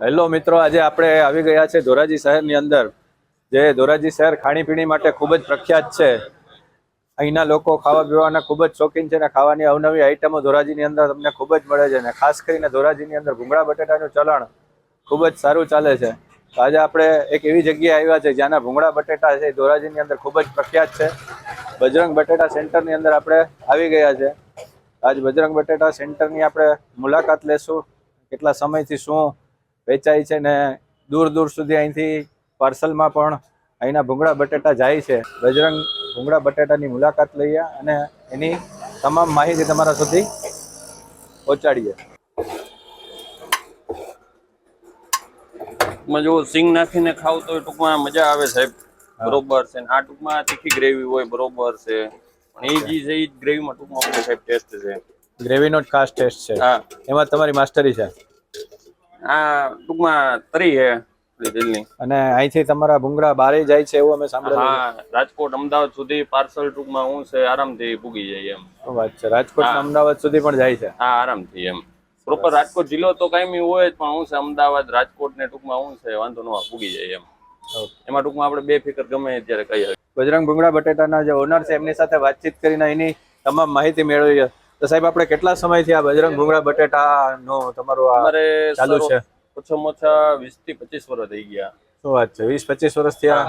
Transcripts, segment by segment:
Hello મિત્રો, આજે આપણે આવી ગયા છે ધોરાજી શહેરની અંદર, જે ધોરાજી શહેર ખાણીપીણી માટે ખૂબ જ પ્રખ્યાત છે. અહીંના લોકો ખાવા પીવાના ખૂબ જ શોખીન છે અને ખાવાની અવનવી આઈટમો ધોરાજીની અંદર તમને ખૂબ જ મળે છે અને ખાસ કરીને ધોરાજીની અંદર ભૂંગળા બટેટાનું ચલણ ખૂબ જ સારું ચાલે છે. આજે આપણે એક એવી જગ્યાએ આવ્યા છે જ્યાંના ભૂંગળા બટેટા છે ધોરાજીની અંદર ખૂબ જ પ્રખ્યાત છે. બજરંગ બટેટા સેન્ટરની અંદર આપણે આવી ગયા છે. આજ બજરંગ બટેટા સેન્ટરની આપણે મુલાકાત લેશું, કેટલા સમયથી શું વેચાય છે ને દૂર દૂર સુધી અહીંથી પાર્સલમાં પણ અહીંના ભૂંગળા બટેટા જાય છે. બજરંગ ભૂંગળા બટેટાની મુલાકાત લઈએ અને એની તમામ માહિતી તમારા સુધી પહોંચાડીએ. જો સિંગ નાખીને ખાવ તો ટૂંકમાં મજા આવે સાહેબ. બરોબર છે આ ટૂંકમાં તીખી ગ્રેવી હોય બરોબર છે. પણ એ જે છે એ ગ્રેવીમાં ટૂંકમાં સાહેબ ટેસ્ટ છે. ગ્રેવીનો જ ખાસ ટેસ્ટ છે. હા. એમાં તમારી માસ્ટરી છે. આ ટૂંકમાં તરી છે દિલની અને અહીંથી તમારા ભૂંગળા બારે જાય છે એવું અમે સાંભળ્યું હા રાજકોટ અમદાવાદ સુધી પાર્સલ ટૂંકમાં હું છે આરામથી પૂગી જાય એમ. વાત છે? રાજકોટ અમદાવાદ સુધી પણ જાય છે? હા આરામથી એમ. પ્રોપર રાજકોટ જિલ્લો તો કાયમી હોય જ પણ હું છે અમદાવાદ રાજકોટ ને ટૂંકમાં હું છે વાંધો ન પૂગી જાય એમ. એમાં ટૂંકમાં આપણે બે ફિકર ગમે ત્યારે કહીએ. બજરંગ ભૂંગળા બટેટાના જે ઓનર છે એમની સાથે વાતચીત કરીને એની તમામ માહિતી મેળવીએ. તો સાહેબ આપણે કેટલા સમયથી આ બજરંગ ભૂંગળા બટેટાનું તમારો આ ચાલુ છે? ઓછામાં ઓછા વીસથી પચીસ વર્ષ થઈ ગયા. શું વાત છે? વીસ પચીસ વર્ષથી આ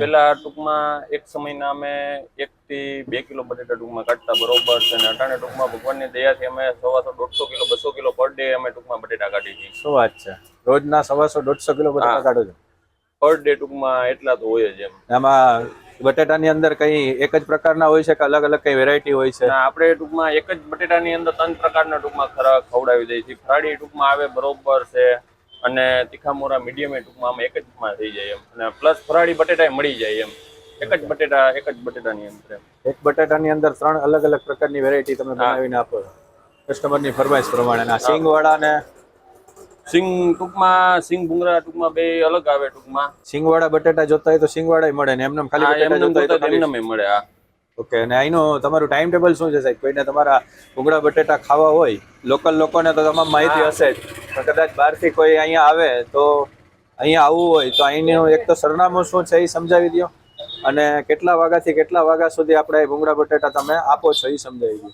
પેલા ટૂંકમાં એક સમયના અમે એક થી બે કિલો બટેટા ટૂંકમાં કાઢતા બરોબર છે. અને અટાણે ટૂંકમાં ભગવાનની દયાથી અમે સવાસો દોઢસો કિલો બસો કિલો પર ડે અમે ટૂંકમાં બટેટા કાઢી છીએ. શું વાત છે? રોજના સવાસો દોઢસો કિલો બટેટા. કાઢો છો? પર ડે ટૂંકમાં એટલા તો હોય જ એમ. આમાં બટેટાની અંદર કઈ એક જ પ્રકારના હોય છે કે અલગ અલગ કઈ વેરાયટી હોય છે? આપણે ટૂંકમાં એક જ બટેટાની અંદર ત્રણ પ્રકારના ટૂંકમાં ખરા ખવડાવી દઈએ છીએ. ફરાળી ટૂંકમાં આવે બરોબર છે અને તીખા મોરા મીડિયમ ટૂંકમાં આમ એક જ માં થઈ જાય એમ. અને પ્લસ ફરાળી બટેટા મળી જાય એમ. એક જ બટેટા એક જ બટેટાની અંદર એક બટેટાની અંદર ત્રણ અલગ અલગ પ્રકારની વેરાયટી તમે બનાવીને આપો કસ્ટમરની ફરમાઈશ પ્રમાણે. સિંગ વાળા ને સિંગ ટૂંકમાં સિંગ ભૂંગળા ટૂંકમાં બે અલગ આવે ટૂંકમાં. સિંગવાડા બટેટા જોતા હોય તો સિંગવાડા મળે ને એમને ખાલી બટેટા એમને જોતા હોય તો એમને મળે આ ઓકે અને અહીંનું તમારું ટાઈમ ટેબલ શું છે સાહેબ? કોઈને તમારા ભૂંગળા બટેટા ખાવા હોય લોકલ લોકોને તો તમામ માહિતી હશે જ. પણ કદાચ બહારથી કોઈ અહીંયા આવે તો અહીંયા આવવું હોય તો અહીંનું એક તો સરનામું શું છે એ સમજાવી દો અને કેટલા વાગ્યાથી કેટલા વાગ્યા સુધી આપણે ભૂંગળા બટેટા તમે આપો છો એ સમજાવી દો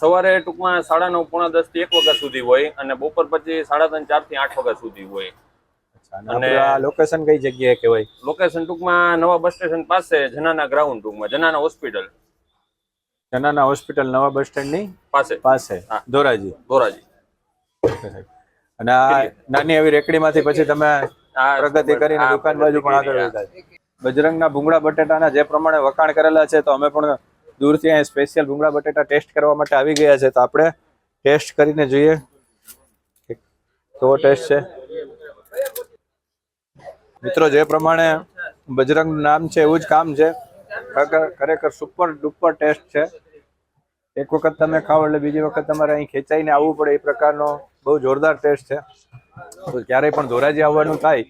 સવારે ટૂંકમાં સાડા નવ પોણા દસથી એક વાગ્યા સુધી હોય અને બપોર પછી સાડા ત્રણ ચારથી આઠ વાગ્યા સુધી હોય. અને લોકેશન કઈ જગ્યાએ કહેવાય? લોકેશન ટૂંકમાં નવા બસ સ્ટેશન પાસે જનાના ગ્રાઉન્ડ ટૂંકમાં જનાના હોસ્પિટલ જનાના હોસ્પિટલ નવા બસ સ્ટેન્ડની પાસે. પાસે હા. ધોરાજી. ધોરાજી. અને આ નાની એવી રેકડીમાંથી પછી તમે આ પ્રગતિ કરીને દુકાન બાજુ પણ આગળ વધ્યા બજરંગના ભૂંગળા બટેટાના જે પ્રમાણે વખાણ કરેલા છે તો અમે પણ દૂરથી અહીં સ્પેશિયલ ભૂંગળા બટેટા ટેસ્ટ કરવા માટે આવી ગયા છે. તો આપણે ટેસ્ટ કરીને જોઈએ કેવો ટેસ્ટ છે. મિત્રો, જે પ્રમાણે બજરંગનું નામ છે, એવું જ કામ છે. ખરેખર સુપર ડુપર ટેસ્ટ છે. એક વખત તમે ખાઓ એટલે બીજી વખત તમારે અહીં ખેંચાઈને આવવું પડે એ પ્રકારનો બહુ જોરદાર ટેસ્ટ છે. તો ક્યારેય પણ ધોરાજી આવવાનું થાય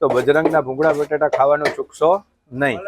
તો બજરંગના ભૂંગળા બટેટા ખાવાનું ચૂકશો નહીં.